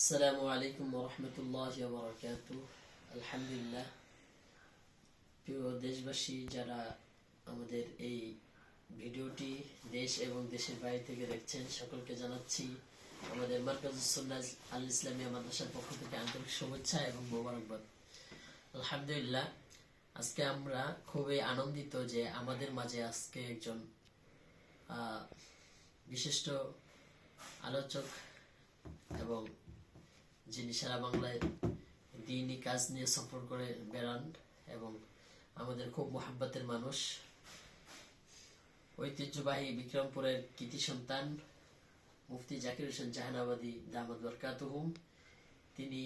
আসসালামু আলাইকুম রহমতুল্লাহ বরকাত আলহামদুলিল্লাহ। প্রিয় দেশবাসী, যারা আমাদের এই ভিডিওটি দেশ এবং দেশের বাইরে থেকে দেখছেন, সকলকে জানাচ্ছি আমাদের মার্কাজুসন্নাজ আল ইসলামিয়া মাদ্রাসার পক্ষ থেকে আন্তরিক শুভেচ্ছা এবং মোবারকবাদ। আলহামদুলিল্লাহ, আজকে আমরা খুবই আনন্দিত যে আমাদের মাঝে আজকে একজন বিশিষ্ট আলোচক এবং যিনি সারা বাংলায় দিনই কাজ নিয়ে সফর করে বেড়ান এবং আমাদের খুব মোহাব্বতের মানুষ। ঐতিহ্যবাহী বিক্রমপুরের কৃতি সন্তান মুফতি জাকির হোসেন জাহানাবাদী দামাদ বরকাতুহুম তিনি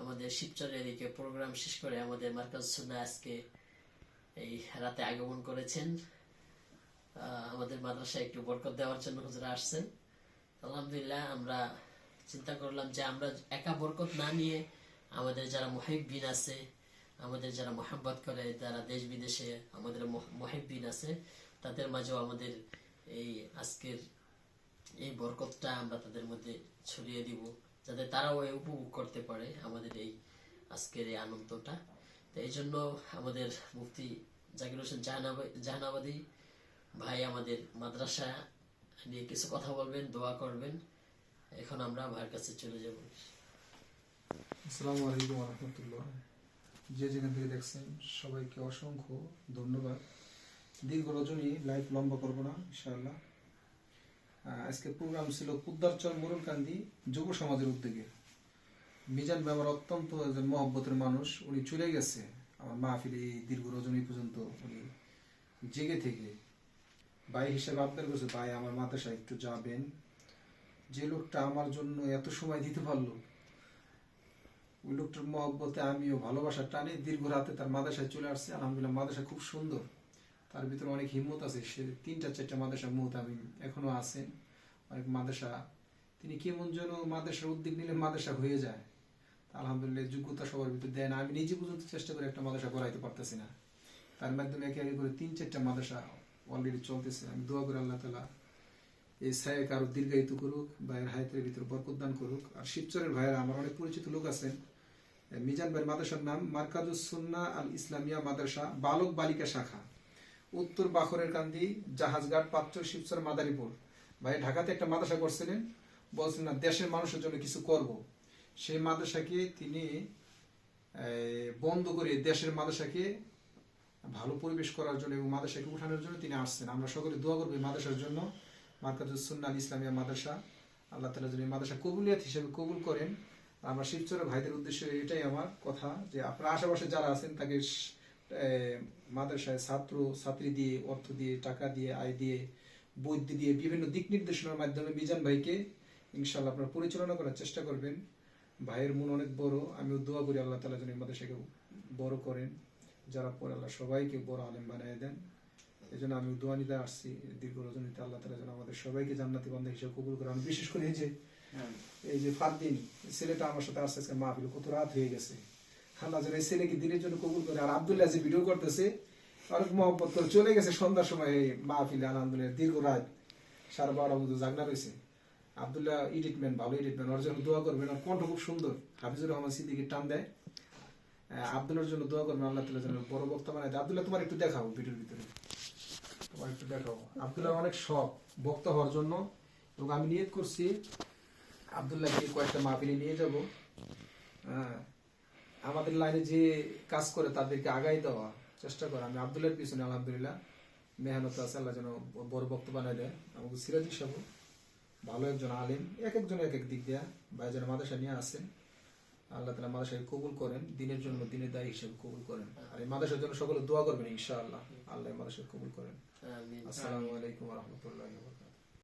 আমাদের শিবচরের এদিকে প্রোগ্রাম শেষ করে আমাদের মার্কাজ সুন্না আজকে এই রাতে আগমন করেছেন। আমাদের মাদ্রাসায় একটু বরকত দেওয়ার জন্য হুজুরা আসছেন। আলহামদুলিল্লাহ, আমরা চিন্তা করলাম যে আমরা একা বরকত না নিয়ে আমাদের যারা মহিবিন আছে, আমাদের যারা মোহাব্বত করে, যারা দেশ বিদেশে আমাদের মহিবিন আছে, তাদের মাঝেও আমাদের এই আজকের এই বরকতটা আমরা তাদের মধ্যে ছড়িয়ে দিব, যাতে তারাও এই উপভোগ করতে পারে আমাদের এই আজকের এই আনন্দটা। তো এই জন্য আমাদের মুফতি জাকির হোসেন জাহানাবাদী ভাই আমাদের মাদ্রাসা নিয়ে কিছু কথা বলবেন, দোয়া করবেন। এখন আমরা ভাইয়ের কাছে চলে যাব। আসসালামু আলাইকুম রহমতুল্লাহ যে যেখান থেকে দেখছেন, সবাইকে অসংখ্য ধন্যবাদ। দীর্ঘ রজনী লাইভ লম্বা করব না, ইনশাআল্লাহ। আজকে প্রোগ্রাম ছিল কুদ্দারচর মুরুলকান্দি যুব সমাজের উদ্যোগে। মিজান আমার অত্যন্ত একজন মহব্বতের মানুষ, উনি চলে গেছে। আমার মাহফিলে এই দীর্ঘ রজনী পর্যন্ত উনি জেগে থেকে। ভাই হিসেবে আবদার করছে, ভাই আমার মাদ্রাসায় একটু যাবেন। যে লোকটা আমার জন্য এত সময় দিতে পারল, ওই লোকটার মহব্বতে আমিও ভালোবাসা টানে দীর্ঘ রাতে তার মাদ্রাসায় চলে আসছে। আলহামদুলিল্লাহ, মাদ্রাসা খুব সুন্দর। তার ভিতরে অনেক হিম্মত আছে। সে তিনটা, চারটা মাদ্রাসা মুহূর্ত আমি এখনও আছেন। অনেক মাদ্রাসা, তিনি কেমন যেন মাদ্রাসার উদ্যোগ নিলে মাদ্রাসা হয়ে যায়। আলহামদুলিল্লাহ যোগ্যতা সবার ভিতরে দেয় না। আমি নিজে পর্যন্ত চেষ্টা করে একটা মাদ্রাসা করাইতে পারতেছি না। তার মাধ্যমে একে একে করে তিন, চারটা মাদ্রাসা অলরেডি চলতেছে। আমি দোয়া করি আল্লাহ তালা এই সাহেক আরও দীর্ঘায়িত করুক, ভাইয়ের হায়াতের ভিতরে বরকত দান করুক। আর শিবচরের ভাইয়েরা, আমার অনেক পরিচিত লোক আছেন। মিজান ভাইয়ের মাদ্রাসার নাম মার্কাজুস সুন্না আল ইসলামিয়া মাদ্রাসা, বালক বালিকা শাখা। উত্তর বাখরের কান্দি, জাহাজঘাট, পাত্র, শিবচর, মাদারীপুর। ভাই, ঢাকাতে একটা মাদ্রাসা করছিলেন। বলছেন, না, দেশের মানুষের জন্য কিছু করব। সেই মাদ্রাসাকে তিনি বন্ধ করে দেশের মাদ্রাসাকে ভালো পরিবেশ করার জন্য এবং মাদ্রাসাকে উঠানোর জন্য তিনি আসছেন। আমরা সকলে দোয়া করব মাদ্রাসার জন্য। মার্কাজুস সুন্না আল ইসলামিয়া মাদ্রাসা। আল্লাহ তালা যদি মাদ্রাসা কবুলিয়াত হিসেবে কবুল করেন। আমরা শিবচরের ভাইদের উদ্দেশ্যে এটাই আমার কথা, যে আপনার আশেপাশে যারা আছেন তাকে মাদ্রাসায় ছাত্র, ছাত্রী দিয়ে, অর্থ দিয়ে, টাকা দিয়ে, আয় দিয়ে, বৈদ্য দিয়ে বিভিন্ন দিক নির্দেশনার মাধ্যমে মিজান ভাইকে ইনশাল্লাহ আপনারা পরিচালনা করার চেষ্টা করবেন। ভাইয়ের মন অনেক বড়, আমিও দোয়া করি আল্লাহ তালা যেন মাদ্রাসাকে বড় করেন। যারা পরে আল্লাহ সবাইকে বড় আলেম বানিয়ে দেন। এই জন্য আমি দোয়া নিতে আসছি দীর্ঘ রজনীতে আল্লাহ তালা যেন আমাদের সবাইকে জান্নাতি বন্ধ হিসেবে কবুল করে। আমি বিশেষ করে এই যে এই যে ফারদিন ছেলেটা আমার সাথে আসছে আজকে মাহফিল কত রাত হয়ে গেছে। আল্লাহ যেন এই ছেলেকে দিনের জন্য কবুল করে। আর আবদুল্লাহ যে ভিডিও করতেছে অনেক মহব্বত করে চলে গেছে সন্ধ্যার সময় এই মাহফিলে আলহামদুলিল্লাহ দীর্ঘ রাত সাড়ে বারোটা মতো জাগনা রয়েছে। আবদুল্লাহ এডিটমেন্ট ভালো এডিটমেন্ট ওর জন্য দোয়া করবেন আর কণ্ঠ খুব সুন্দর। হাফিজুর রহমান সিদ্দিকি টান দেয়। আহ, আবদুল্লাহর জন্য দোয়া করবেন আল্লাহ তালা যেন বড় বক্তা দেয়। আবদুল্লাহ তোমার একটু দেখাও ভিডিওর ভিতরে। তোমার আবদুল্লাহ অনেক শখ বক্তা হওয়ার জন্য। এবং আমি নিয়ত করছি আবদুল্লাহকে কয়েকটা মাহফিলে নিয়ে যাব। হ্যাঁ, আমাদের লাইনে যে কাজ করে তাদেরকে আগাই দেওয়া চেষ্টা করা। আমি আবদুল্লাহর পিছনে আলহামদুলিল্লাহ মেহনত আছে আল্লাহ যেন বড় বক্ত বানায় দেয় আমাকে সিরাজ হিসাব ভালো একজন আলিম এক একজন এক এক দিক দেয়া ভাই যেন মাদ্রাসা নিয়ে আসেন। আল্লাহ তালা মাদ্রাসাকে কবুল করেন দিনের জন্য দিনের দায়ী হিসেবে কবুল করেন। আর এই মাদ্রাসার জন্য সকলে দোয়া করবেন ইনশাআল্লাহ আল্লাহ মাদাসাকে মাদ্রাসাকে কবুল করেন। আসসালামু আলাইকুম রহমতুল্লাহ